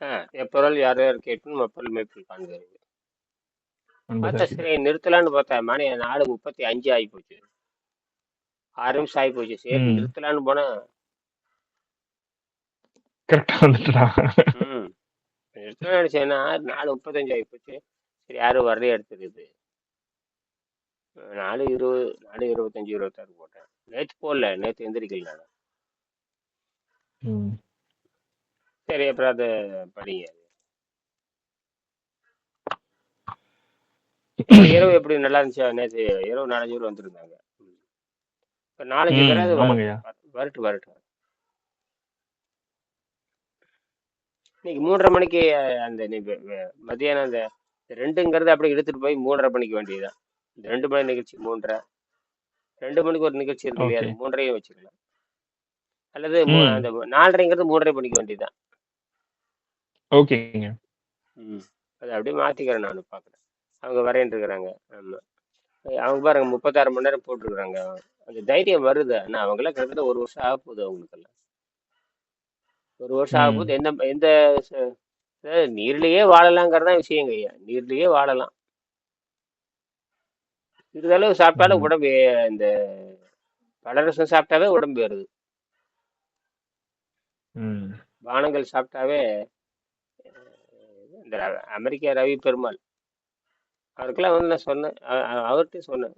ஆ எப்பொருள் யார்? யார் கேட்கும் மப்பல் மேய்ப்பில் காண்கிறது பார்த்தா சரி நிறுத்தலான்னு பார்த்தா மணி நாலு முப்பத்தி அஞ்சு ஆகி போச்சு ஆறு நிமிஷம் ஆகி போச்சு சரி நிறுத்தலான்னு போனா கரெக்டா வந்துட்டா. ம். நிறுத்தலாம் நினைச்சேன்னா நாலு முப்பத்தஞ்சு ஆகி போச்சு சரி யாரும் வரலையே எடுத்துருது நாலு இருபது நாலு இருபத்தஞ்சு இருபத்தாறு போட்டேன். நேற்று போடல. நேற்று எந்திரிக்கல நான். சரி அப்புறம் அதை படிங்க இரவு எப்படி நல்லா இருந்துச்சா? நேற்று இரவு நாலஞ்சு பேர் வந்திருந்தாங்க. இப்போ நாலஞ்சு பேராது வரட்டு வரட்டும் இன்னைக்கு மூன்றரை மணிக்கு அந்த மத்தியானம் அந்த ரெண்டுங்கிறது அப்படியே இழுத்துட்டு போய் மூன்றரை மணிக்கு வேண்டியதுதான். இந்த ரெண்டு மணி நிகழ்ச்சி மூன்றரை. ரெண்டு மணிக்கு ஒரு நிகழ்ச்சி இருக்கு அது மூன்றரையும் வச்சுக்கலாம். அல்லது அந்த நாலரைங்கிறது மூன்றரை மணிக்கு வேண்டியதுதான். ஓகேங்க. ம். அதை அப்படியே மாற்றிக்கிறேன் நான் பார்க்குறேன் அவங்க வரேன்ட்டு இருக்கிறாங்க ஆமாம் அவங்க பாருங்க முப்பத்தாறு மணி நேரம் போட்டிருக்கிறாங்க. அந்த தைரியம் வருது? ஆனால் அவங்களாம் கிட்டத்தட்ட ஒரு வருஷம் ஆக போகுது அவங்களுக்கெல்லாம். ஒரு வருஷம் ம். போகுது எந்த எந்த ச- அதாவது நீர்லேயே வாழலாங்கிறதான் விஷயங்க ஐயா. நீர்லேயே வாழலாம். சிறிதளவு சாப்பிட்டாலும் ம். உடம்பு ஏ- இந்த பலரசம் சாப்பிட்டாவே உடம்பு ஏறுது. ம். பானங்கள் சாப்பிட்டாவே இந்த அமெரிக்க அமெரிக்கா ரவி பெருமாள். அவருக்கெல்லாம் வந்து நான் சொன்னேன். அவர்கிட்ட சொன்னேன்.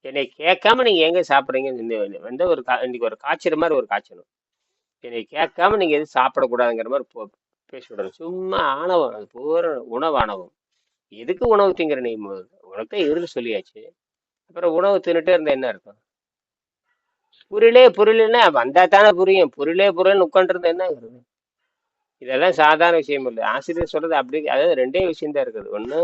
என்னை கேட்காம நீங்கள் எங்கே சாப்பிட்றீங்கன்னு இந்த- வந்து ஒரு கா- இன்றைக்கி ஒரு காய்ச்சற மாதிரி ஒரு காய்ச்சணும் என்னை கேட்காம நீங்கள் எதுவும் சாப்பிடக்கூடாதுங்கிற மாதிரி போ பேசிவிடணும். சும்மா ஆணவம் அது பூரா உணவு ஆணவம். எதுக்கு உணவு திங்கிற நீ உனக்கு தான் இருந்து சொல்லியாச்சு. அப்புறம் உணவு தின்னுட்டே இருந்தால் என்ன அர்த்தம்? புரியலே புரியலன்னா வந்தா தானே புரியும். புரியலே புரியலன்னு உட்காந்துருந்தா என்ன இதெல்லாம் சாதாரண விஷயம் இல்லை. ஆசிரியர் சொல்றது அப்படி அதாவது ரெண்டே விஷயம்தான் இருக்குது. ஒண்ணு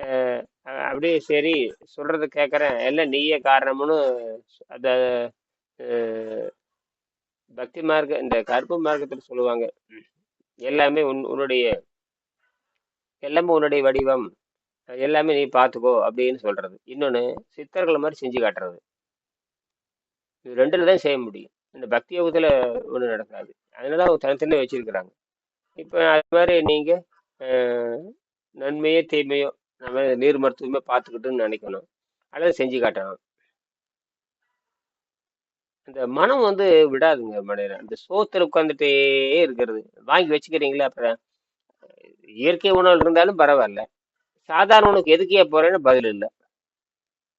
அஹ் அப்படியே சரி சொல்றது கேட்குறேன் எல்லாம் நீயே காரணம்னு அத பக்தி மார்க்க இந்த கருப்பு மார்க்கத்தில் சொல்லுவாங்க. எல்லாமே உன் உன்னுடைய எல்லாமே உன்னுடைய வடிவம். எல்லாமே நீ பார்த்துக்கோ அப்படின்னு சொல்றது. இன்னொன்று சித்தர்கள் மாதிரி செஞ்சு காட்டுறது. இது ரெண்டுல தான் செய்ய முடியும். இந்த பக்தி யோகத்தில் ஒன்றும் நடக்காது. அதனால அவங்க தனித்தனியாக வச்சிருக்கிறாங்க. இப்போ அது மாதிரி நீங்கள் நன்மையோ தீமையோ நம்ம நீர் மருத்துவமே பார்த்துக்கிட்டுன்னு நினைக்கணும். அல்லது செஞ்சு காட்டணும். இந்த மனம் வந்து விடாதுங்க மனிதனை அந்த சோத்துல உட்காந்துட்டே இருக்கிறது. வாங்கி வச்சுக்கிறீங்களா அப்புறம் இயற்கை உணவு இருந்தாலும் பரவாயில்ல. சாதாரண உணவுக்கு எதுக்கே போறேன்னு பதில் இல்லை.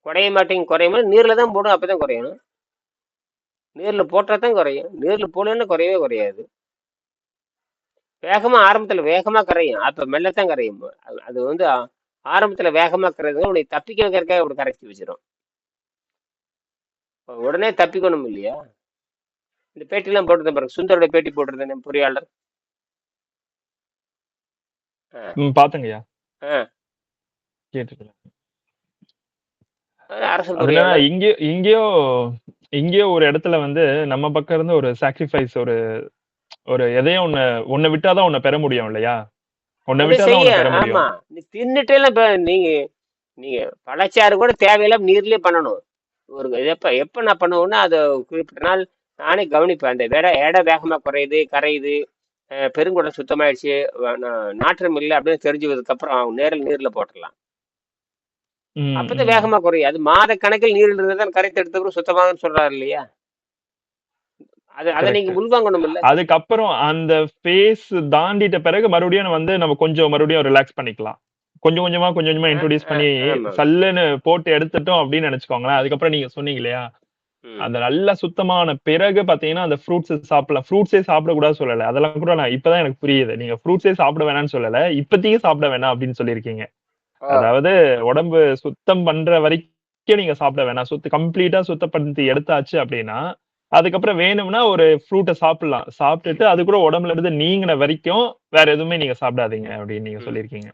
குறைய மாட்டேங்க குறைய நீர்ல தான் போடும் அப்பதான் குறையணும். நீர்ல போட்டா தான் குறையும். நீர்ல போடலன்னா குறையவே குறையாது. வேகமா ஆரம்பத்துல வேகமா கரையும். அப்ப மெல்லத்தான் கரையும். அது வந்து ஆரம்பத்துல வேகமா கரைறது உன்னை தப்பிக்க வைக்கிறதுக்காக அப்படி கரைச்சி வச்சிரும். உடனே தப்பிக்கணும் இல்லையா? இந்த பேட்டிலாம் போட்டிருந்தேன் பாருங்க. சுந்தரோட பேட்டி போட்டிருந்தேன் பொறியாளர். பாத்தங்கய்யா. கேட்டுக்கலாம் அரசு இங்கேயோ இங்கேயோ ஒரு இடத்துல வந்து நம்ம பக்கம் இருந்து ஒரு சாக்ரிஃபைஸ் ஒரு ஒரு எதையும் ஒண்ணு உன்னை விட்டாதான் உன்னை பெற முடியும் இல்லையா? அப்படி விட்டாதான் உன்னை பெற முடியும். ஆமா. நீ தின்னுட்டேலாம் இப்ப நீங்க நீங்க பழச்சாறு கூட தேவையில்லாம நீர்லயே பண்ணணும். ஒரு எப்ப எப்ப நான் பண்ணுவேன்னா அது குறிப்பிட்ட நாள் நானே கவனிப்பேன். அந்த வேற எடை வேகமா குறையுது கரையுது பெருங்குடம் சுத்தமாயிடுச்சு நாற்றம் இல்லை அப்படின்னு தெரிஞ்சதுக்கு அப்புறம் நேரில் நீர்ல போட்டுடலாம். அப்பதான். வேகமா குறையும். அது மாத கணக்கில் நீரில் இருந்தா தான் கரைத்து எடுத்த பிறகு சுத்தமாகும்னு சொல்றாரு இல்லையா? அது அதை நீங்க உள்வாங்கணும் இல்ல அதுக்கப்புறம் அந்த ஃபேஸ் தாண்டிட்ட பிறகு மறுபடியும் வந்து நம்ம கொஞ்சம் மறுபடியும் ரிலாக்ஸ் பண்ணிக்கலாம். கொஞ்சம் கொஞ்சமா கொஞ்சம் கொஞ்சமா இன்ட்ரோடியூஸ் பண்ணி சல்லுன்னு போட்டு எடுத்துட்டோம் அப்படின்னு நினைச்சுக்கோங்களேன். அதுக்கப்புறம் நீங்க சொன்னீங்க இல்லையா? அந்த நல்ல சுத்தமான பிறகு பாத்தீங்கன்னா அந்த ஃப்ரூட்ஸ் சாப்பிடலாம் ஃப்ரூட்ஸே சாப்பிடக்கூடாது சொல்லல. அதெல்லாம் கூட நான் இப்பதான் எனக்கு புரியுது. நீங்க ஃப்ரூட்ஸே சாப்பிட வேணாம்னு சொல்லல. இப்போதைக்கு சாப்பிட வேணாம் அப்படின்னு சொல்லியிருக்கீங்க. அதாவது உடம்பு சுத்தம் பண்ற வரைக்கும் நீங்க சாப்பிட வேணாம். சுத்த கம்ப்ளீட்டா சுத்தப்படுத்தி எடுத்தாச்சு அப்படின்னா அதுக்கப்புறம் வேணும்னா ஒரு ஃப்ரூட்டை சாப்பிடலாம். சாப்பிட்டுட்டு அது கூட உடம்புல இருந்து நீங்கின வரைக்கும் வேற எதுவுமே நீங்க சாப்பிடாதீங்க அப்படின்னு நீங்க சொல்லியிருக்கீங்க.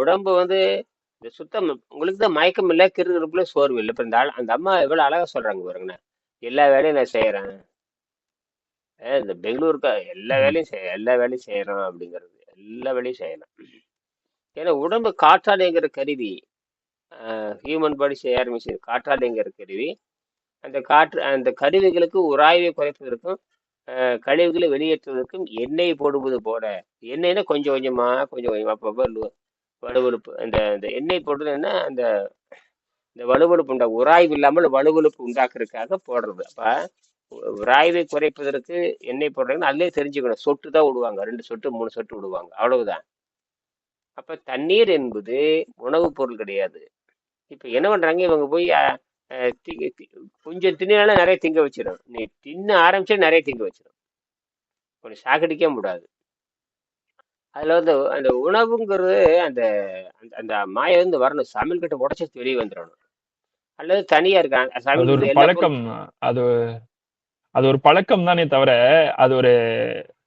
உடம்பு வந்து இந்த சுத்தம் உங்களுக்கு தான் மயக்கம் இல்லை கிறுகிறுப்புல சோர்வு இல்லை. இப்போ இந்த அந்த அம்மா எவ்வளவு அழகா சொல்றாங்க பாருங்கண்ணே. எல்லா வேலையும் நான் செய்யறேன். இந்த பெங்களூருக்கு எல்லா. வேலையும் செய் எல்லா வேலையும் செய்யறோம் அப்படிங்கிறது. எல்லா வேலையும் செய்யலாம். ஏன்னா உடம்பு காற்றாலைங்கிற கருவி ஹியூமன் பாடி செய்ய மிஷின் காற்றாலைங்கிற கருவி. அந்த காற்று அந்த கருவிகளுக்கு உராய்வை குறைப்பதற்கும் கழிவுகளை வெளியேற்றுவதற்கும் எண்ணெய் போடுவது போல எண்ணெய்னா கொஞ்சம் கொஞ்சமாக கொஞ்சம் கொஞ்சமாக அப்பப்போ வலுவலுப்பு அந்த அந்த எண்ணெய் போடுறதுன்னா அந்த இந்த வலுவலுப்பு உண்டா உராய்வு இல்லாமல் வலுவலுப்பு உண்டாக்குறதுக்காக போடுறது. அப்போ உராய்வை குறைப்பதற்கு எண்ணெய் போடுறதுன்னு அதிலே தெரிஞ்சுக்கணும். சொட்டு தான் விடுவாங்க. ரெண்டு சொட்டு மூணு சொட்டு விடுவாங்க. அவ்வளவுதான். அப்ப தண்ணீர் என்பது உணவுப் பொருள் கிடையாது. இப்ப என்ன பண்றாங்க? இவங்க போய் கொஞ்சம் தின்னாலும் நிறைய திங்க வச்சிடும் நீ தின்ன ஆரம்பிச்சா நிறைய திங்க வச்சிடும் கொஞ்சம் சாக்கடிக்க முடியாது அதுல வந்து அந்த உணவுங்கிறது அந்த அந்த மாயை வந்து வரணும். சமையல் கட்டை உடச்சி வெளியே வந்துடணும். அல்லது தனியா இருக்காங்க சமையல் பழக்கம். அது அது ஒரு பழக்கம் தானே தவிர அது ஒரு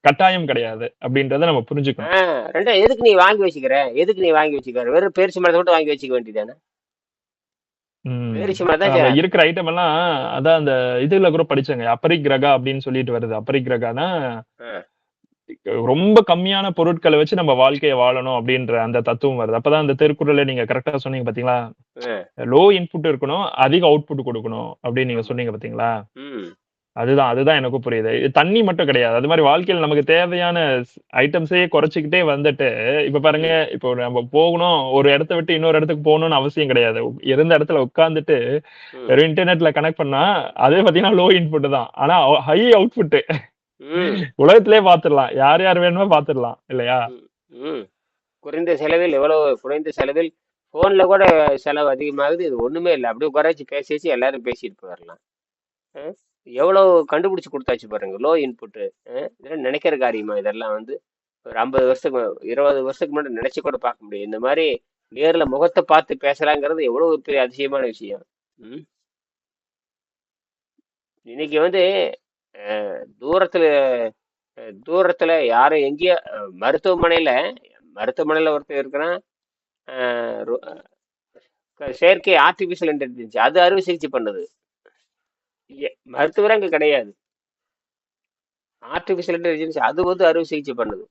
கட்டாயம் கிடையாது அப்படின்றத நம்ம புரிஞ்சுக்கணும். ரெண்டா எதுக்கு நீ வாங்கி வச்சுக்கிற? எதுக்கு நீ வாங்கி வச்சுக்கிற? வெறும் பேரிச்சி மரத்தை மட்டும் வாங்கி வச்சுக்க வேண்டியதானே மரம் தான் நம்ம இருக்கிற ஐட்டம் எல்லாம் அதான் அந்த இதுல கூட படிச்சேங்க. அபரிக்கிரகா அப்படின்னு சொல்லிட்டு வருது. அபரிக்கிரகானா ஆஹ் ரொம்ப கம்மியான பொருட்களை வச்சு நம்ம வாழ்க்கையை வாழணும் அப்படின்ற அந்த தத்துவம் வருது. அப்பதான் அந்த திருக்குறளை நீங்க கரெக்டா சொன்னீங்க பாத்தீங்களா? லோ இன்புட் இருக்கணும் அதிக அவுட்புட் கொடுக்கணும் அப்படின்னு நீங்க சொன்னீங்க பாத்தீங்களா? ம். அதுதான் அதுதான் எனக்கும் புரியுது. தண்ணி மட்டும் கிடையாது. அது மாதிரி வாழ்க்கையில நமக்கு தேவையான ஐட்டம்ஸே குறைச்சிக்கிட்டே வந்துட்டு இப்ப பாருங்க இப்போ நம்ம போகணும் ஒரு இடத்த விட்டு இன்னொரு இடத்துக்கு போகணும்னு அவசியம் கிடையாது. இருந்த இடத்துல உட்காந்துட்டு வெறும் இன்டர்நெட்ல கனெக்ட் பண்ணா அதே பாத்தீங்கன்னா லோ இன்புட் தான். ஆனா ஹை அவுட்புட் உலகத்திலே பாத்துடலாம். யார் யார் வேணுமோ பாத்துடலாம் இல்லையா? குறைந்த செலவில் எவ்வளவு குறைந்த செலவில் ஃபோனில் கூட செலவு அதிகமாகுது. இது ஒன்றுமே இல்லை. அப்படியே குறைச்சி பேசி எல்லாரும் பேசிட்டு போயிடலாம். அஹ் எவ்வளோ கண்டுபிடிச்சி கொடுத்தாச்சு பாருங்க லோ இன்புட்டு இதெல்லாம் நினைக்கிற காரியமா? இதெல்லாம் வந்து ஒரு ஐம்பது வருஷத்துக்கு இருபது வருஷத்துக்கு முன்னாடி நினைச்சு கூட பார்க்க முடியும் இந்த மாதிரி நேர்ல முகத்தை பார்த்து பேசலாங்கிறது எவ்வளோ ஒரு பெரிய அதிசயமான விஷயம். ம்? இன்னைக்கு வந்து அஹ், தூரத்துல தூரத்துல யாரும் எங்கேயோ மருத்துவமனையில மருத்துவமனையில ஒருத்தர் இருக்கிறான். ரொ- செயற்கை ஆர்டிபிஷியல் இன்டெலிஜென்ஸ் அது அறுவை சிகிச்சை பண்ணுது. மருத்துவரே அங்க கிடையாது. ஆர்டிபிஷியல் இன்டெலிஜென்ஸ் அது வந்து அறுவை சிகிச்சை பண்ணுது.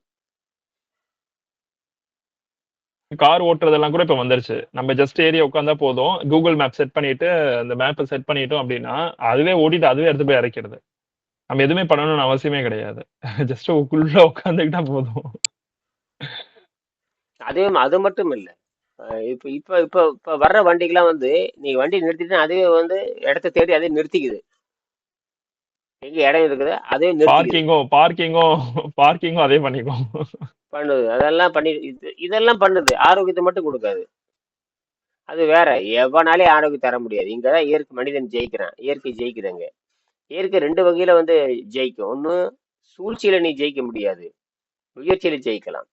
கார் ஓட்டுறதெல்லாம் கூட இப்ப வந்துருச்சு. நம்ம ஜஸ்ட் ஏரியா உட்காந்தா போதும். கூகுள் மேப் செட் பண்ணிட்டு அந்த மேப்பை செட் பண்ணிட்டோம் அப்படின்னா அதுவே ஓட்டிட்டு அதுவே எடுத்து போய் இறக்கிறது நம்ம எதுவுமே பண்ணணும்னு அவசியமே கிடையாது. ஜஸ்ட் உள்ள உட்காந்துக்கிட்டா போதும். அதே அது மட்டும் இல்ல. இப்ப இப்ப இப்ப இப்ப வர்ற வண்டிக்கெல்லாம் வந்து நீங்க வண்டி நிறுத்திட்டு அதுவே வந்து இடத்த தேடி அதே நிறுத்திக்குது. எங்க இடம் இருக்குது அதே நிறுத்திக்குது பார்க்கிங்கும் பார்க்கிங்கும் பார்க்கிங்கும் அதே பண்ணிக்கும் பண்ணுது. அதெல்லாம் பண்ணி இது இதெல்லாம் பண்ணுது. ஆரோக்கியத்தை மட்டும் கொடுக்காது. அது வேற. எவனாலே ஆரோக்கியம் தர முடியாது. இங்கதான் இயற்கை மனிதன் ஜெயிக்கிறான். இயற்கை ஜெயிக்குதுங்க. இயற்கை ரெண்டு வகையில வந்து ஜெயிக்கும். ஒண்ணு சூழ்ச்சியில நீ ஜெயிக்க முடியாது. முயற்சியில ஜெயிக்கலாம்.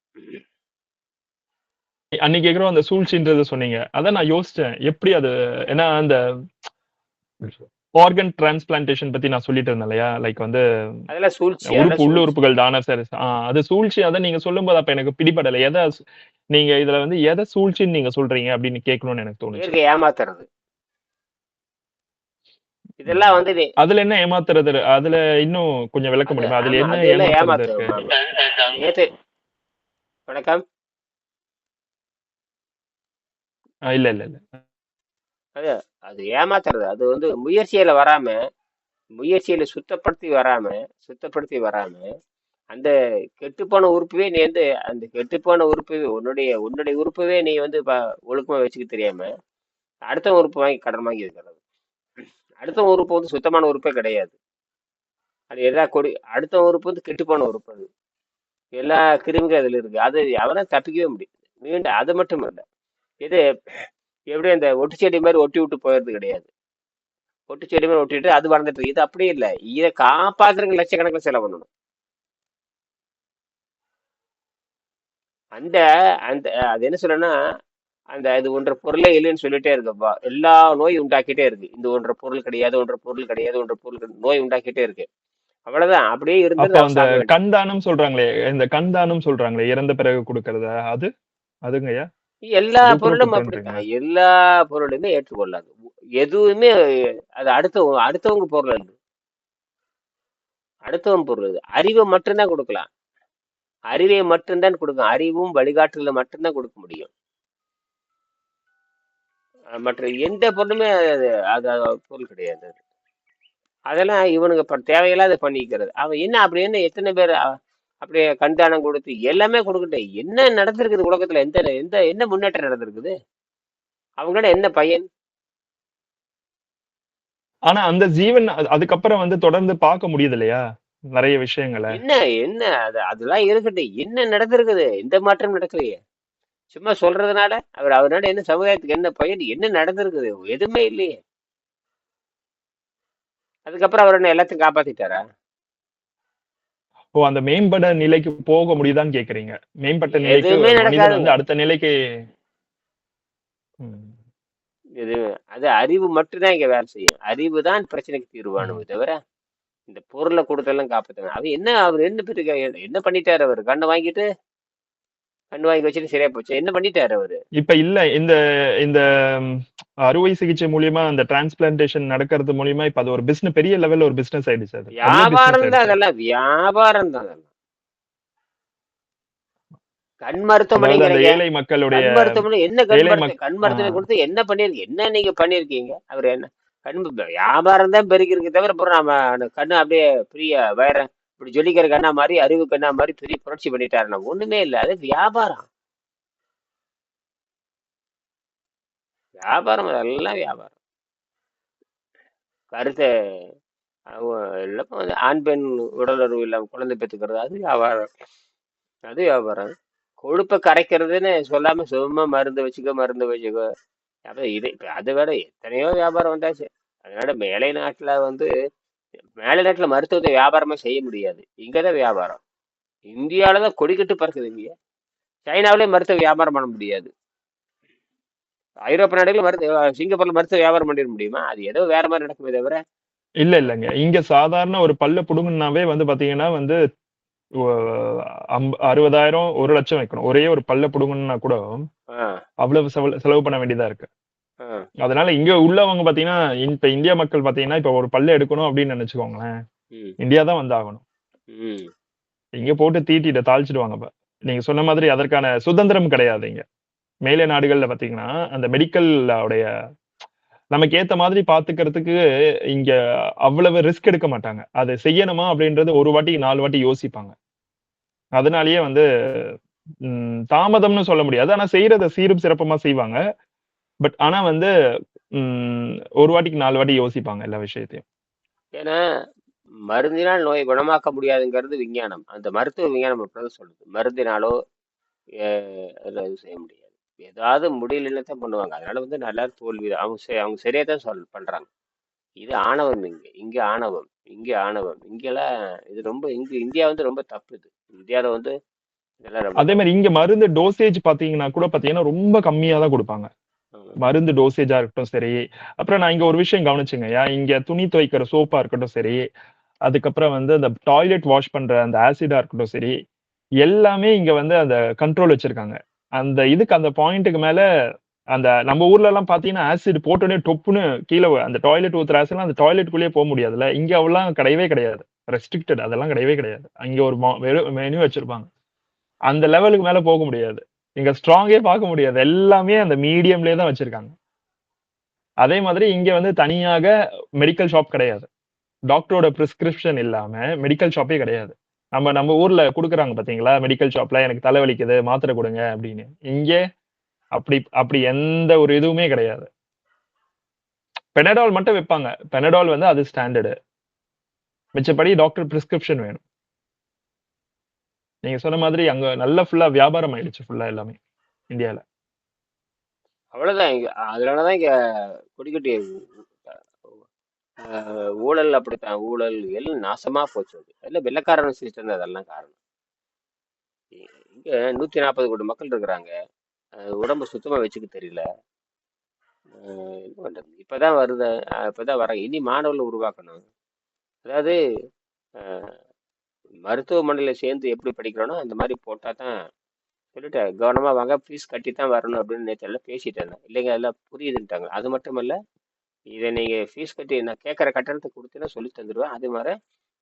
அன்னைக்கு கேக்குறோம் அந்த சூழ்ச்சின்றது சொன்னீங்க. அதான் நான் யோசிச்சேன். எப்படி அது ஏன்னா அந்த ஆர்கன் டிரான்ஸ்பிளான்டேஷன் பத்தி நான் சொல்லிட்டு இருந்தேன் இல்லையா? லைக் வந்து உறுப்பு உள்ள உறுப்புகள் தான சரி அது சூழ்ச்சி அதை நீங்க சொல்லும்போது அப்ப எனக்கு பிடிபடலை. எதை நீங்க இதுல வந்து எதை சூழ்ச்சின்னு நீங்க சொல்றீங்க அப்படின்னு கேட்கணும்னு எனக்கு தோணுச்சு. ஏமாத்துறது. இதெல்லாம் வந்து அதுல என்ன ஏமாத்துறது? அதுல இன்னும் கொஞ்சம் விளக்க முடியுமா? அதுல என்ன ஏமாத்துறது? வணக்கம். இல்ல இல்ல இல்ல. அது அது ஏமாத்துறது. அது வந்து முயற்சியில வராம முயற்சியில சுத்தப்படுத்தி வராம சுத்தப்படுத்தி வராம அந்த கெட்டுப்போன உறுப்பவே நீ வந்து அந்த கெட்டுப்போன உறுப்பவே உன்னுடைய உன்னுடைய உறுப்பவே நீ வந்து ப- ஒழுக்கமா வச்சுக்க தெரியாம அடுத்த உறுப்பு வாங்கி கடன் வாங்கி இருக்கிறது அடுத்த உறுப்பு வந்து சுத்தமான உறுப்பே கிடையாது. அது எல்லா கொடி அடுத்த உறுப்பு வந்து கெட்டுப்போன உறுப்பு அது. எல்லா கிருமிகளும் அதுல இருக்கு. அது அவனால தப்பிக்கவே முடியாது மீண்டும் அது மட்டும் இல்லை. இது எப்படி அந்த ஒட்டு செடி மாதிரி ஒட்டி விட்டு போயிடுறது கிடையாது. ஒட்டு செடி மாதிரி ஒட்டிட்டு அது வளர்ந்துட்டு இருக்கு. இது அப்படியே இல்லை. இதை காப்பாத்துறதுக்கு லட்சக்கணக்கில் செலவு பண்ணணும். அந்த அந்த அது என்ன சொல்லணும்னா அந்த இது ஒன்ற பொருளே இல்லைன்னு சொல்லிட்டே இருக்குப்பா எல்லா நோய் உண்டாக்கிட்டே இருக்கு. இந்த ஒன்ற பொருள் கிடையாது ஒன்ற பொருள் கிடையாது ஒன்ற பொருள். நோய் உண்டாக்கிட்டே இருக்கு. அவ்வளவுதான். அப்படியே அப்ப இருந்து அந்த சாக வேண்டியது கண் தானம் சொல்றாங்களே இந்த கண் தானம் சொல்றாங்களே இறந்த பிறகு கொடுக்கறத? அது? அதுங்கய்யா? எல்லா பொருளும் அப்படித்தான். எல்லா பொருளுமே ஏற்றுக்கொள்ளாது. எதுவுமே அது அடுத்த அடுத்தவங்க பொருள் அது. அடுத்தவன் பொருள் அது. அறிவை மட்டும்தான் கொடுக்கலாம். அறிவை மட்டும்தான் கொடுக்கும். அறிவும் வழிகாட்டுதல மட்டும்தான் கொடுக்க முடியும். மற்ற எந்த பொருளுமே அது அது பொருள் கிடையாது. அது. அதெல்லாம் இவனுங்க இப்ப தேவையில்லாத பண்ணிக்கிறது. அவன் என்ன அப்படி என்ன எத்தனை பேர் அப்படியே கண்தானம் கொடுத்து எல்லாமே கொடுக்கட்டும் என்ன நடந்திருக்குது உலகத்துல? எந்த எந்த என்ன முன்னேற்றம் நடந்திருக்குது? அவங்களோட என்ன பையன்? ஆனா அந்த ஜீவன் அது- அதுக்கப்புறம் வந்து தொடர்ந்து பார்க்க முடியுது இல்லையா நிறைய விஷயங்களை. என்ன என்ன? அது அதெல்லாம் இருக்கட்டும் என்ன நடந்திருக்குது? எந்த மாற்றம் நடக்கலையே. சும்மா சொல்றதுனால அவர் அவரோட என்ன சமுதாயத்துக்கு என்ன பயன்? என்ன நடந்திருக்குது? எதுவுமே இல்லையே. அதுக்கப்புறம் அவர் என்ன எல்லாத்தையும் காப்பாத்திட்டாரா? ஓ அந்த மேம்பட நிலைக்கு போக முடியுதான்னு கேக்குறீங்க. மேம்பட்ட நிலைக்கு மனிதன் வந்து அடுத்த நிலைக்கு. இது அது அறிவு மட்டும்தான் இங்க வேலை செய்யும். அறிவு தான் பிரச்சனைக்கு தீர்வானுமே தவிர இந்த பொருளை கொடுத்தெல்லாம் காப்பாத்தாங்க அவர் என்ன அவர் என்ன பெரிய என்ன பண்ணிட்டாரு அவர்? கண்ணை வாங்கிட்டு கண்ணு வாங்கி வச்சுட்டு சரியா போச்சு. என்ன பண்ணிட்டாரு அவரு? இப்ப இல்ல இந்த இந்த அறுவை சிகிச்சை மூலியமா அந்த டிரான்ஸ்பிளான்டேஷன் நடக்கிறது மூலியமா இப்ப அது ஒரு பிசினஸ் பெரிய லெவல்ல ஒரு பிசினஸ் ஆயிடுச்சு அது. வியாபாரம் தான் அதெல்லாம் வியாபாரம் தான் அதெல்லாம். கண் மருத்துவமனைங்கிறீங்க ஏழை மக்களுடைய மருத்துவமனை என்ன கண் கண் மருத்துவமனை கொடுத்து என்ன பண்ணிருக்கீங்க என்ன நீங்க பண்ணிருக்கீங்க? அவர் என்ன கண் வியாபாரம் தான் பெருக்கி இருக்கு தவிர அப்புறம் நம்ம கண்ணு அப்படியே ஃப்ரீயா வேற இப்படி ஜொலிக்கிற கண்ணா மாதிரி அறிவு கண்ணா மாதிரி பெரிய புரட்சி பண்ணிட்டாருன்னா ஒண்ணுமே இல்லை. அது வியாபாரம். வியாபாரம் அதெல்லாம் வியாபாரம். கருத்தை அவங்க எல்லாம் வந்து ஆண் பெண் உடலுறவு இல்லாம குழந்தை பெற்றுக்கிறது அது வியாபாரம். அது வியாபாரம். கொழுப்பை கரைக்கிறதுன்னு சொல்லாம சும்மா மருந்து வச்சுக்கோ மருந்து வச்சுக்கோ. அப்ப இது அதை விட எத்தனையோ வியாபாரம் வந்தாச்சு. அதனால மேலை நாட்டுல வந்து மேலை நாட்டுல மருத்துவத்தை வியாபாரமா செய்ய முடியாது. இங்கதான் வியாபாரம். இந்தியாவில தான் கொடிக்கட்டு பறக்குது இங்க. சைனாவிலே மருத்துவ வியாபாரம் பண்ண முடியாது. ஐரோப்பிய நாடுகள் மருத்துவ சிங்கப்பூர்ல மருத்துவ வியாபாரம் பண்ணிட முடியுமா? அது ஏதோ வேற மாதிரி நடக்குமே தவிர. இல்ல இல்லைங்க. இங்க சாதாரண ஒரு பல்ல புடுங்கனாவே வந்து பாத்தீங்கன்னா வந்து அறுபதாயிரம் ஒரு லட்சம் வைக்கணும். ஒரே ஒரு பல்ல புடுங்கணும்னா கூட அவ்வளவு செலவு பண்ண வேண்டியதா இருக்கு. அதனால இங்க உள்ளவங்க பாத்தீங்கன்னா இப்ப இந்திய மக்கள் பாத்தீங்கன்னா இப்ப ஒரு பல்ல எடுக்கணும் அப்படின்னு நினைச்சுக்கோங்களேன். இந்தியா தான் வந்து ஆகணும் ம், இங்க போட்டு தீட்டிட்டு தாளிச்சிடுவாங்க இப்ப. நீங்க சொன்ன மாதிரி அதற்கான சுதந்திரம் கிடையாது இங்க. மேலை நாடுகள்ல பாத்தீங்கன்னா அந்த மெடிக்கல் உடைய நமக்கு ஏத்த மாதிரி பாத்துக்கிறதுக்கு இங்க அவ்வளவு ரிஸ்க் எடுக்க மாட்டாங்க. அதை செய்யணுமா அப்படின்றது ஒரு வாட்டி நாலு வாட்டி யோசிப்பாங்க. அதனாலயே வந்து தாமதம்னு சொல்ல முடியாது. ஆனா செய்யறத சீரும் சிறப்பமா செய்வாங்க. பட் ஆனா வந்து ஒரு வாட்டிக்கு நாலு வாட்டி யோசிப்பாங்க எல்லா விஷயத்தையும். ஏன்னா மருந்தினால் நோயை குணமாக்க முடியாதுங்கிறது விஞ்ஞானம். அந்த மருத்துவ விஞ்ஞானம் அப்படிதான் சொல்லுது. மருந்தினாலோ அதை செய்ய முடியாது. ஏதாவது முடியலன்னு தான் பண்ணுவாங்க. அதனால வந்து நல்லா தோல்வி. அவங்க அவங்க சரியா தான் சொல் பண்றாங்க. இது ஆணவம் இங்க. இங்க ஆணவம். இங்க ஆணவம். இங்கெல்லாம் இது ரொம்ப இங்க இந்தியா வந்து ரொம்ப தப்பு இது. இந்தியாவில் வந்து அதே மாதிரி இங்க மருந்து டோசேஜ் பாத்தீங்கன்னா கூட பாத்தீங்கன்னா ரொம்ப கம்மியா தான் கொடுப்பாங்க. மருந்து டோசேஜா இருக்கட்டும் சரி. அப்புறம் நான் இங்க ஒரு விஷயம் கவனிச்சுங்கய்யா ஏன் இங்க துணி துவைக்கிற சோப்பா இருக்கட்டும் சரி. அதுக்கப்புறம் வந்து அந்த டாய்லெட் வாஷ் பண்ற அந்த ஆசிடா இருக்கட்டும் சரி. எல்லாமே இங்க வந்து அந்த கண்ட்ரோல் வச்சிருக்காங்க. அந்த இதுக்கு அந்த பாயிண்ட்டுக்கு மேல அந்த நம்ம ஊர்ல எல்லாம் பாத்தீங்கன்னா ஆசிட் போட்டோடனே டொப்புன்னு கீழே அந்த டாய்லெட் ஊத்துற ஆசிட்லாம் அந்த டாய்லெட்டுக்குள்ளேயே போக முடியாதுல்ல. இங்க அவெல்லாம் கிடையவே கிடையாது. ரெஸ்ட்ரிக்டட் அதெல்லாம் கிடையவே கிடையாது. அங்க ஒரு மெனு வச்சிருப்பாங்க. அந்த லெவலுக்கு மேல போக முடியாது. இங்க ஸ்ட்ராங்கே பார்க்க முடியாது. எல்லாமே அந்த மீடியம்லேயே தான் வச்சிருக்காங்க. அதே மாதிரி இங்க வந்து தனியாக மெடிக்கல் ஷாப் கிடையாது. டாக்டரோட பிரிஸ்கிரிப்ஷன் இல்லாம மெடிக்கல் ஷாப்பே கிடையாது. நம்ம நம்ம ஊர்ல கொடுக்குறாங்க பாத்தீங்களா? மெடிக்கல் ஷாப்ல எனக்கு தலைவலிக்குது மாத்திரை கொடுங்க அப்படின்னு. இங்கே அப்படி அப்படி எந்த ஒரு இதுவுமே கிடையாது. பெனடால் மட்டும் வைப்பாங்க பெனடால் வந்து அது ஸ்டாண்டர்டு மிச்சப்படி டாக்டர் பிரிஸ்கிரிப்ஷன் வேணும். நீங்க சொன்ன மாதிரி அங்க நல்ல ஃபுல்லா வியாபாரம் ஆயிடுச்சு ஃபுல்லா எல்லாமே இந்தியால. அவ்வளவுதான். இங்க அதனாலதான் இங்க கொடிக்கட்டி அஹ், ஊழல் அப்படித்தான். ஊழல் எல்லாம் நாசமா போச்சு அது. எல்லாம் வெள்ளக்காரன் சிஸ்டம் அதெல்லாம் காரணம். இங்க நூத்தி நாற்பது கோடி மக்கள் இருக்கிறாங்க. உடம்பு உடம்ப சுத்தமா வச்சுக்க தெரியல. என்ன பண்றது? இப்பதான் வருது. இப்பதான் வராங்க. இனி மாணவர்களை உருவாக்கணும். அதாவது அஹ், மருத்துவமனையில சேர்ந்து எப்படி படிக்கிறோனோ அந்த மாதிரி போட்டா தான் சொல்லிட்டேன் கவனமா வாங்க ஃபீஸ் கட்டி தான் வரணும் அப்படின்னு நேற்று எல்லாம் பேசிட்டேன் நான். இல்லைங்க எல்லாம் புரியுதுன்ட்டாங்க. அது மட்டும் இல்ல இதை நீங்க ஃபீஸ் கட்டி நான் கேட்குற கட்டணத்தை கொடுத்தீங்கன்னா சொல்லி தந்துடுவேன் அதே மாதிரி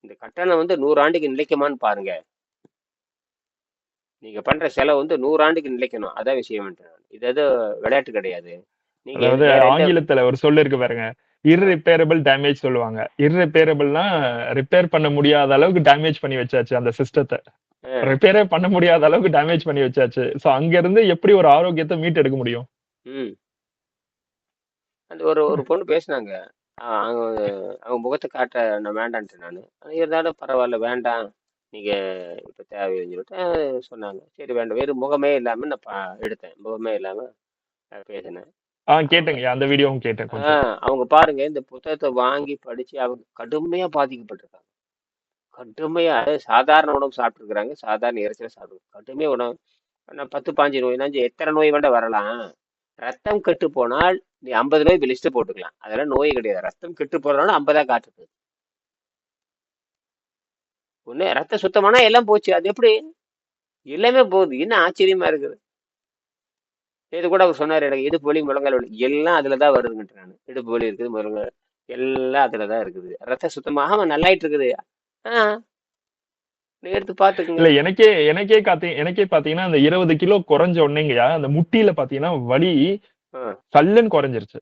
இந்த கட்டணம் வந்து நூறு ஆண்டுக்கு நிலைக்குமான்னு பாருங்க. நீங்க பண்ற செலவு வந்து நூறு ஆண்டுக்கு நிலைக்கணும். அதான் விஷயம் இது எது விளையாட்டு கிடையாது. நீங்க அதாவது வேற எந்த ஆங்கிலத்துல ஒரு சொல்லு இருக்கு பாருங்க. இர்ரிப்பேரபிள் டேமேஜ் சொல்லுவாங்க. இர்ரிப்பேரபிள்னா ரிப்பேர் பண்ண முடியாத அளவுக்கு டேமேஜ் பண்ணி வச்சாச்சு அந்த சிஸ்டத்தை ரிப்பேரே பண்ண முடியாத அளவுக்கு டேமேஜ் பண்ணி வச்சாச்சு. சோ அங்க இருந்து எப்படி ஒரு ஆரோக்கியத்தை மீட் எடுக்க முடியும்? அந்த ஒரு ஒரு பொண்ணு பேசுனாங்க. அவங்க அவங்க முகத்தை காட்ட நான் வேண்டான்ட்டு நான். இருந்தாலும் பரவாயில்ல வேண்டாம். நீங்க இப்ப தேவையில்லைன்னு சொல்லிட்டு சொன்னாங்க. சரி வேண்டாம். வெறும் முகமே இல்லாம நான் எடுத்தேன். முகமே இல்லாம நான் பேசினேன். ஆ கேட்டேங்க. அந்த வீடியோவும் கேட்டேன் ஆ, கொஞ்சம். அவங்க பாருங்க இந்த புத்தகத்தை வாங்கி படிச்சு அவங்க கடுமையா பாதிக்கப்பட்டிருக்காங்க. கடுமையா அதாவது சாதாரண உணவு சாப்பிட்டுருக்காங்க சாதாரண இறைச்சல சாப்பிட்டு கடுமையா உணவு. நான் பத்து பாஞ்சு நோய் எத்தனை நோய் வேண்டாம் வரலாம். ரத்தம் கெட்டு போனால் நீ ஐம்பது நோய் லிஸ்ட் போட்டுக்கலாம். அதெல்லாம் நோய் கிடையாது. ரத்தம் கெட்டு போறதுனால ஐம்பதா காட்டுது ஒண்ணு ரத்தம் சுத்தமானா எல்லாம் போச்சு. அது எப்படி? எல்லாமே போகுது. என்ன ஆச்சரியமா இருக்குது? இது கூட அவர் சொன்னார் எனக்கு இடுப்பு வலி முழங்கால் வலி எல்லாம் அதுல தான் வருதுன்ட்டு நான். இடுப்பு வலி இருக்குது முழங்கால் எல்லாம் அதுல தான் இருக்குது. ரத்த சுத்தமாக ஆமா, நல்லாயிட்டு இருக்குது ஆ எடுத்து பாத்துக்குங்க. இல்ல எனக்கே எனக்கே காத்தி எனக்கே பாத்தீங்கன்னா அந்த இருபது கிலோ குறைஞ்ச உடனேங்கயா அந்த முட்டியில பாத்தீங்கன்னா வலி சல்லுன்னு குறைஞ்சிருச்சு.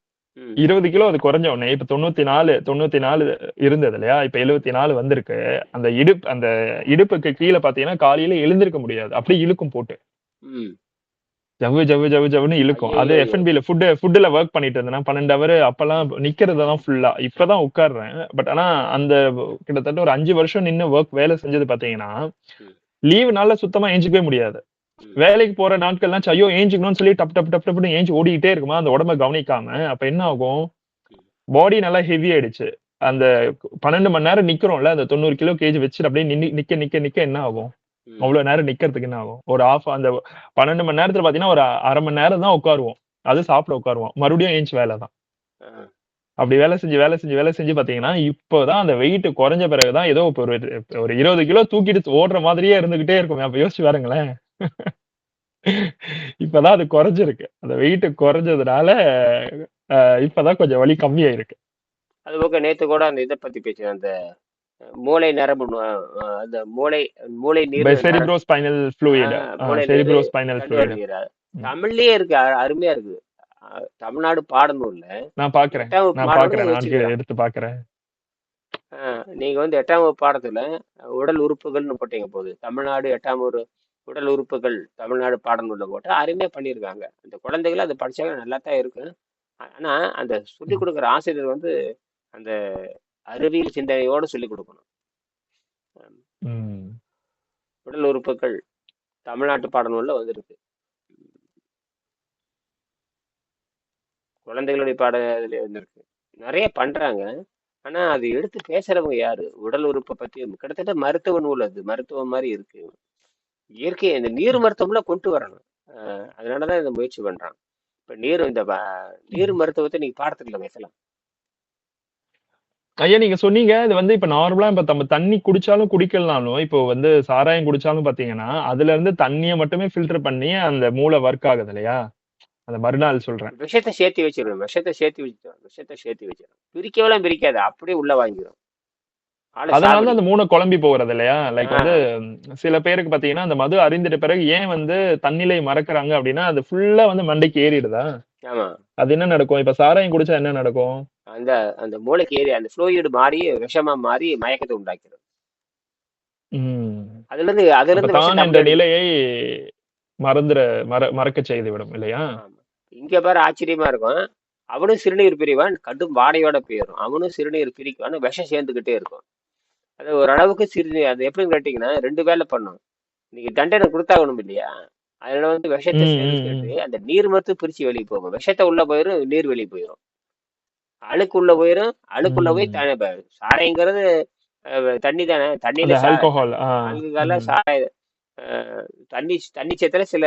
இருபது கிலோ அது குறைஞ்ச உடனே இப்ப தொண்ணூத்தி நாலு தொண்ணூத்தி நாலு இருந்தது இல்லையா? இப்ப எழுபத்தி நாலு வந்திருக்கு. அந்த இடுப்பு அந்த இடுப்புக்கு கீழே பாத்தீங்கன்னா காலையில எழுந்திருக்க முடியாது. அப்படியே இழுக்கும் போட்டு. ஜவ்வு ஜவ்வு ஜவ்வு ஜவ்வுன்னு இழுக்கும். அது. எஃப்என்பில ஃபுட் ஃபுட்ல ஒர்க் பண்ணிட்டு இருந்தேன். பன்னெண்டு ஹவர் அப்பெல்லாம் நிக்கிறது தான் ஃபுல்லா இப்பதான் உட்கார்றேன். பட் ஆனா அந்த கிட்டத்தட்ட ஒரு அஞ்சு வருஷம் நின்னு ஒர்க் வேலை செஞ்சது பாத்தீங்கன்னா. லீவுனால சுத்தமா ஏஞ்சிக்கவே முடியாது. வேலைக்கு போற நாட்கள்லாம் ஐயோ ஏஞ்சிக்கணும்னு சொல்லி டப் டப் டப் டப்னு ஏஞ்சி ஓடிக்கிட்டே இருக்குமா? அந்த உடம்ப கவனிக்காம. அப்ப என்ன ஆகும்? பாடி நல்லா ஹெவி ஆயிடுச்சு. அந்த பன்னெண்டு மணி நேரம் நிக்கிறோம்ல அந்த தொண்ணூறு கிலோ கேஜி வச்சுட்டு அப்படியே நிக்க நிக்க நிக்க என்ன ஆகும். அவ்வளவு நேரம் நிக்கிறதுக்கு என்ன ஆகும்? ஒரு ஆஃப் அந்த பன்னெண்டு மணி நேரத்துல பாத்தீங்கன்னா ஒரு அரை மணி நேரம் தான் உட்காருவோம். அது சாப்பிட உட்காருவோம். மறுபடியும் ஏஞ்சி வேலை தான். அப்படி வேலை செஞ்சு வேலை செஞ்சு வேலை செஞ்சு பாத்தீங்கன்னா இப்போதான் அந்த வெயிட் குறைஞ்ச பிறகுதான் ஏதோ இப்ப ஒரு ஒரு இருபது கிலோ தூக்கிட்டு ஓடுற மாதிரியே இருந்துகிட்டே இருக்கும். அப்ப யோசிச்சு பாருங்களேன். இப்பதான் அது குறைஞ்சிருக்கு. அந்த வெயிட் குறைஞ்சதுனால இப்பதான் கொஞ்சம் வலி கம்மியாயிருக்கு. அது போக நேத்து கூட அந்த இதை பத்தி பேசினேன் அந்த மூளை நரம்பு அந்த மூளை மூளை நீர் cerebro spinal fluid cerebro spinal fluid தமிழ்லயே இருக்கு அருமையா இருக்கு. தமிழ்நாடு நான் பாக்குறேன். எட்டாம் வகுப்பு நான் பாக்குறேன். நான் வச்சுக்கலாம் எடுத்து பாக்குறேன். நீங்க வந்து எட்டாம் வகுப்பு பாடத்துல உடல் உறுப்புகள்னு போட்டீங்க போது தமிழ்நாடு எட்டாம் ஒரு உடல் உறுப்புகள் தமிழ்நாடு பாடநூல்ல போட்டு அருமையா பண்ணியிருக்காங்க. அந்த குழந்தைகள் அதை படிச்சாங்க நல்லா தான் இருக்கு ஆனா அந்த சொல்லிக் கொடுக்குற ஆசிரியர் வந்து அந்த அறிவியல் சிந்தனையோட சொல்லிக் கொடுக்கணும். உடல் உறுப்புகள் தமிழ்நாட்டு பாடநூல்ல வந்திருக்கு. குழந்தைகளுடைய பாட இதுல வந்திருக்கு. நிறைய பண்றாங்க. ஆனா அது எடுத்து பேசுறவங்க யாரு? உடல் உறுப்பை பத்தி கிட்டத்தட்ட மருத்துவ நூல் அது மருத்துவம் மாதிரி இருக்கு. இயற்கை இந்த நீர் மருத்துவம்ல கொண்டு வரணும். அதனாலதான் இந்த முயற்சி பண்றான் இப்ப நீர் இந்த நீர் மருத்துவத்தை நீங்க பாடத்துல வைக்கலாம். ஐயா நீங்க சொன்னீங்க. இது வந்து இப்ப நார்மலா இப்ப நம்ம தண்ணி குடிச்சாலும் குடிக்கலனாலும் இப்போ வந்து சாராயம் குடிச்சாலும் பாத்தீங்கன்னா அதுல இருந்து தண்ணிய மட்டுமே ஃபில்டர் பண்ணி அந்த மூளை ஒர்க் ஆகுது இல்லையா? அந்த மறுநாள் சொல்றேன். விஷயத்த சேர்த்து வச்சிருவேன். விஷயத்த சேர்த்து வச்சிடும் விஷயத்த சேர்த்து வச்சிடும் பிரிக்கவெல்லாம் பிரிக்காது. அப்படியே உள்ள வாங்கிடும் அதனால அந்த மூளை குழம்பி போகிறது இல்லையா? லைக் வந்து சில பேருக்கு பாத்தீங்கன்னா அந்த மது அறிந்திட்ட பிறகு ஏன் வந்து தண்ணிலை மறக்கறாங்க அப்படின்னா அது ஃபுல்லா வந்து மண்டைக்கு ஏறிடுதா? ஆமா. அது என்ன நடக்கும்? இப்ப சாராயம் குடிச்சா என்ன நடக்கும்? அந்த அந்த மூளைக்கு ஏறி அந்த ஃப்ளூயிடு மாறி விஷமா மாறி மயக்கத்தை உண்டாக்கிடும். அதுல இருந்து அதுல இருந்து தான் எடுக்கும் நிலையை மறந்துட மற மறக்க செய்து விடும் இல்லையா? இங்க பாரு ஆச்சரியமா இருக்கும். அவனும் சிறுநீர் பிரிவான் கடும் வாடையோட போயிடும் அவனும் சிறுநீர் பிரிக்குவான் விஷம் சேர்ந்துகிட்டே இருக்கும். அது ஒரு அளவுக்கு சிறுநீர் அது எப்படின்னு கேட்டீங்கன்னா ரெண்டு வேலை பண்ணும். நீங்க தண்டனை கொடுத்தாகணும் இல்லையா? அதனால வந்து விஷத்தை ம். அந்த நீர் மட்டும் பிரிச்சு வெளியே போகும். விஷத்தை உள்ள போயிடும் நீர் வெளியே போயிடும் அழுக்கு உள்ள போயிடும் அழுக்குள்ள போய் சாரைங்கிறது தண்ணி தானே? தண்ணியில சா ஆல்கோஹால் ஆ ஆல்கஹால ம். சாராய அஹ், தண்ணி தண்ணி சேர்த்துல சில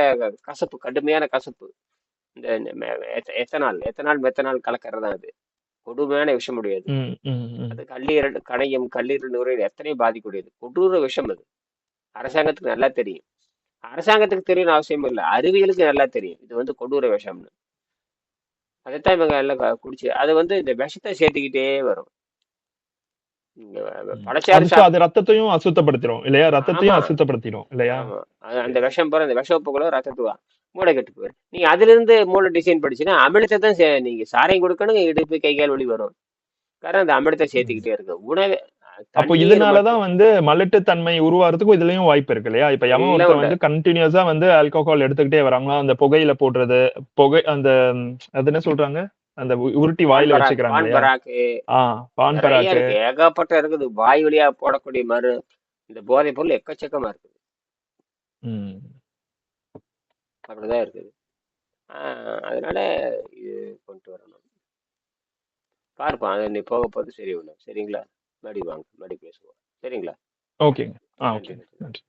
கசப்பு கடுமையான கசப்பு. இந்த எத்தனால் எத்தனால் மெத்தனால் கலக்கிறது தான் அது. கொடுமையான விஷம் உடையது. ம், ம், ம். அது கல்லீரல் கணையம் கல்லீரல் நுரையீரல் எத்தனையும் பாதிக்கூடியது கொடூர விஷம் அது. அரசாங்கத்துக்கு நல்லா தெரியும். அரசாங்கத்துக்கு தெரியணும் அவசியம் இல்லை. அறிவியலுக்கு நல்லா தெரியும். இது வந்து கொடூர விஷம்னு. அதைத்தான் இவங்க எல்லாம் குடிச்சு அது வந்து இந்த விஷத்தை சேர்த்துக்கிட்டே வரும். அது ரத்தத்தையும் அசுத்தப்படுத்திடும் இல்லையா? ரத்தத்தையும் அசுத்தப்படுத்திடும் இல்லையா? அந்த விஷம் போற அந்த விஷ உப்புகளோ ரத்தத்துவா மூளை கெட்டு போயிடும் நீங்க அதுல இருந்து மூளை டிசைன் படிச்சுன்னா அமிலத்தை தான் நீங்க சாரையும் கொடுக்கணும் இடுப்பு கை கால் வலி வரும். காரணம் அந்த அமிலத்தை சேர்த்துக்கிட்டே இருக்கு. உணவு அப்போ இதனாலதான் வந்து மலட்டுத்தன்மை உருவாறதுக்கும் இதுலயும் வாய்ப்பு இருக்கு இல்லையா? இப்ப எவன் ஒருத்தர் வந்து கண்டினியூஸா வந்து ஆல்கஹால் எடுத்துக்கிட்டே வராங்களோ அந்த புகையில போடுறது புகை அந்த அது என்ன சொல்றாங்க? அந்த உருட்டி வாயில வச்சுக்கிறாங்க பான் பராக்கு. ஏகப்பட்ட இருக்குது. வாய் வழியா போடக்கூடிய மரு இந்த போதைப் பொருள் எக்கச்சக்கமா இருக்குது. அப்படிதான் இருக்குது. அதனால இது கொண்டு வரணும். பார்ப்போம் அதை நீ போக போது சரி ஒன்று சரிங்களா? மறுபடி வாங்க. மறுபடி பேசுவோம். சரிங்களா? ஓகேங்க. ஆ நன்றி. நன்றி.